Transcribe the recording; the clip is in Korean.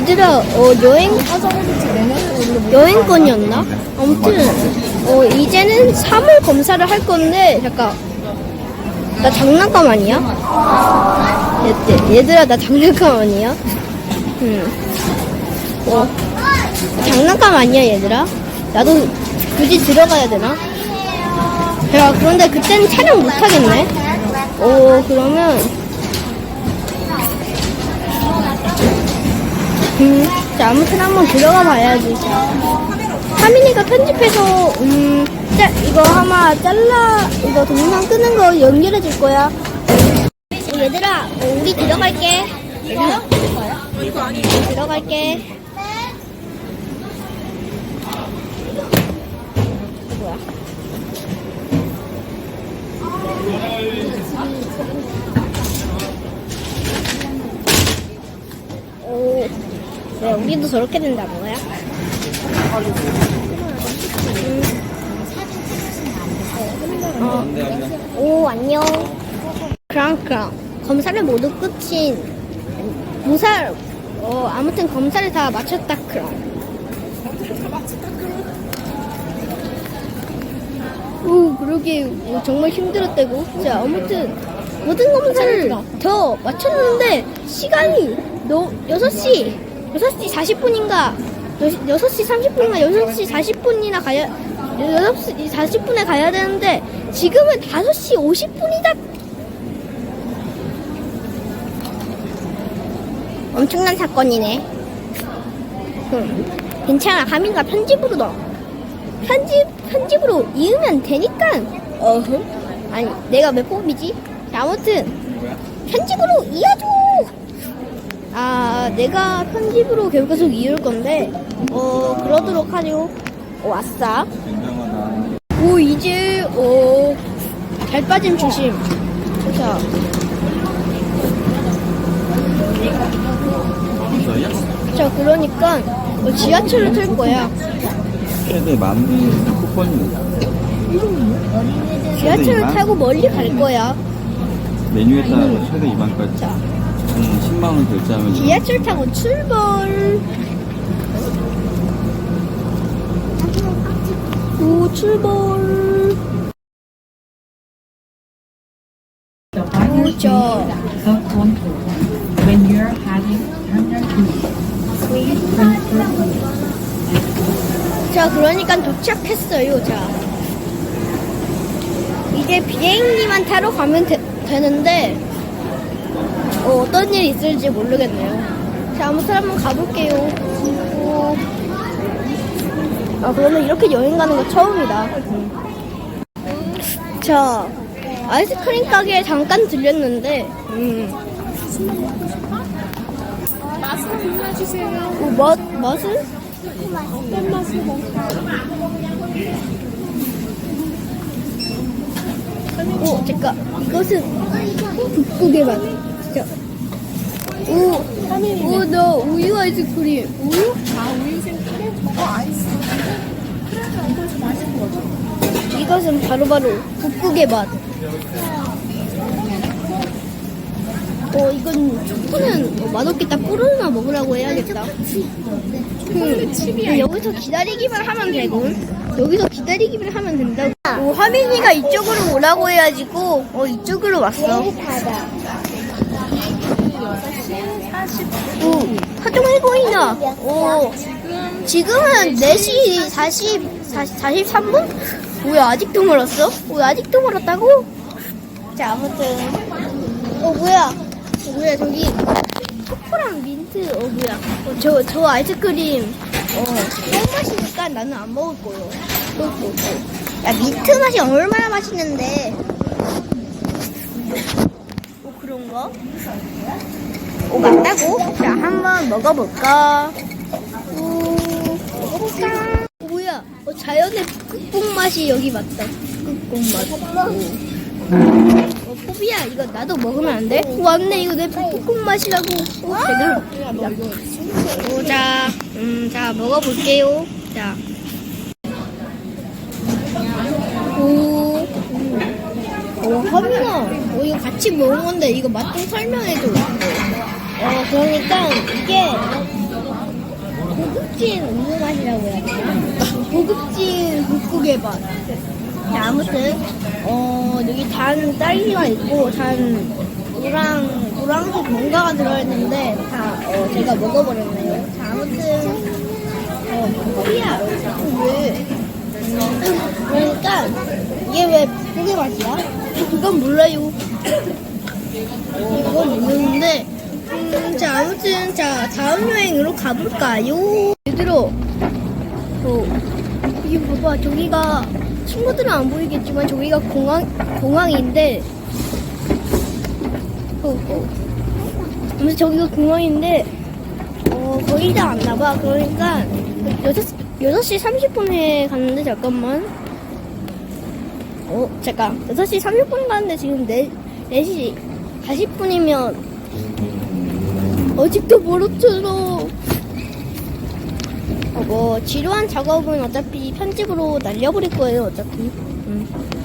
얘들아, 어, 여행, 여행권이었나? 아무튼, 어, 이제는 3월 검사를 할 건데, 잠깐. 나 장난감 아니야? 얘, 얘들아, 나 장난감 아니야? 응. 어, 장난감 아니야, 얘들아? 나도 굳이 들어가야 되나? 야, 그런데 그때는 촬영 못하겠네? 오, 그러면, 음, 자, 아무튼 한번 들어가 봐야지. 자, 하민이가 편집해서, 음, 짜, 이거 아마 잘라, 이거 동영상 끄는 거 연결해 줄 거야. 어, 얘들아, 어, 우리 들어갈게. 얘들아, 들어갈게. 우리도 저렇게 된다 뭐야? 음. 어, 오, 안녕. 그럼. 검사를 모두 끝인, 무사, 어, 아무튼 검사를 다 마쳤다, 그럼. 오, 그러게, 오, 정말 힘들었다고. 자, 아무튼, 모든 검사를 더 마쳤는데, 시간이 너, 6시, 6시 40분인가, 6시 30분인가, 6시 40분이나 가야, 6시 40분에 가야 되는데, 지금은 5시 50분이다. 엄청난 사건이네. 응. 괜찮아, 하민가 편집으로 넣어. 편집, 편집으로 이으면 되니까. 어흥. 아니, 내가 몇 뽑이지? 자, 아무튼, 편집으로 이어줘! 아, 내가 편집으로 계속 이을 건데, 어, 그러도록 하죠. 어, 아싸. 오, 이제, 어, 잘 빠짐 조심. 자, 자, 그러니까, 어, 지하철을 탈 거야. 최대 만 쿠폰입니다. 지하철을 타고 멀리 갈 거야. 메뉴에 따라서 최대 2만까지. 자, 음, 10만 원 결제하면 지하철 타고 출발. 오, 출발. The final contour. When you're having under please transfer 자, 그러니까 도착했어요. 자, 이제 비행기만 타러 가면 되, 되는데 어, 어떤 일이 있을지 모르겠네요. 자, 아무튼 한번 가볼게요. 오. 아, 그러면 이렇게 여행 가는 거 처음이다. 자, 아이스크림 가게에 잠깐 들렸는데, 음. 맛을 골라주세요. 어, 맛, 맛은? 어떤 맛을 먹을까요? 오, 잠깐. 이것은 북극의 맛. 진짜. 오, 오, 너 우유 아이스크림. 우유? 아, 우유 생크림? 저거 아이스. 그래서 이것이 맛있는 거죠. 이것은 바로바로 북극의 맛. 어, 이건 초코는 어, 맛없겠다. 코로나 먹으라고 해야겠다. 그, 그 여기서 기다리기만 하면 되고, 여기서 기다리기만 하면 된다고. 오, 화민이가 이쪽으로 오라고 해가지고, 어, 이쪽으로 왔어. 오, 하정이 보이나? 오, 지금은 4시 40, 40, 43분? 뭐야, 아직도 멀었어? 뭐, 아직도 멀었다고? 자, 아무튼. 어, 뭐야. 어, 뭐야, 저기. 초코랑 민트, 어, 뭐야. 어, 저, 저 아이스크림, 어, 똥 맛이니까 나는 안 먹을 거요. 또. 야, 민트 맛이 얼마나 맛있는데. 어, 그런가? 오, 맞다고? 자, 한번 먹어볼까? 오, 먹어볼까? 어, 뭐야? 어, 자연의 북극 맛이 여기 맞다. 북극 맛. 오. 어, 포비야, 이거 나도 먹으면 안 돼? 오, 맞네, 이거 내 북극 맛이라고. 오, 제대로. 오, 자, 음, 자, 먹어볼게요. 자. 오. 어, 하민아, 어, 이거 같이 먹은 건데, 이거 맛 좀 설명해줘. 어, 그러니까, 이게, 고급진 음료 맛이라고 해야 되나? 고급진 북극의 맛. 자, 아무튼, 어, 여기 단 딸기가 있고, 단 노랑, 노랑색 뭔가가 들어있는데, 다, 어, 제가 먹어버렸네요. 자, 아무튼, 어, 코리아. 왜, 음, 그러니까, 이게 왜 북극의 맛이야? 그건 몰라요. 이건 모르는데, 음, 자, 아무튼, 자, 다음 여행으로 가볼까요? 얘들아, 어, 이게 봐봐, 저기가, 친구들은 안 보이겠지만, 저기가 공항, 공항인데, 어, 어. 아무튼 저기가 공항인데, 어, 거의 다 왔나봐. 그러니까, 6, 6시 30분에 갔는데, 잠깐만. 어, 잠깐. 6시 30분에 갔는데, 지금 4, 4시 40분이면, 아직도 멀었잖아. 어, 뭐, 지루한 작업은 어차피 편집으로 날려버릴 거예요, 어차피. 음.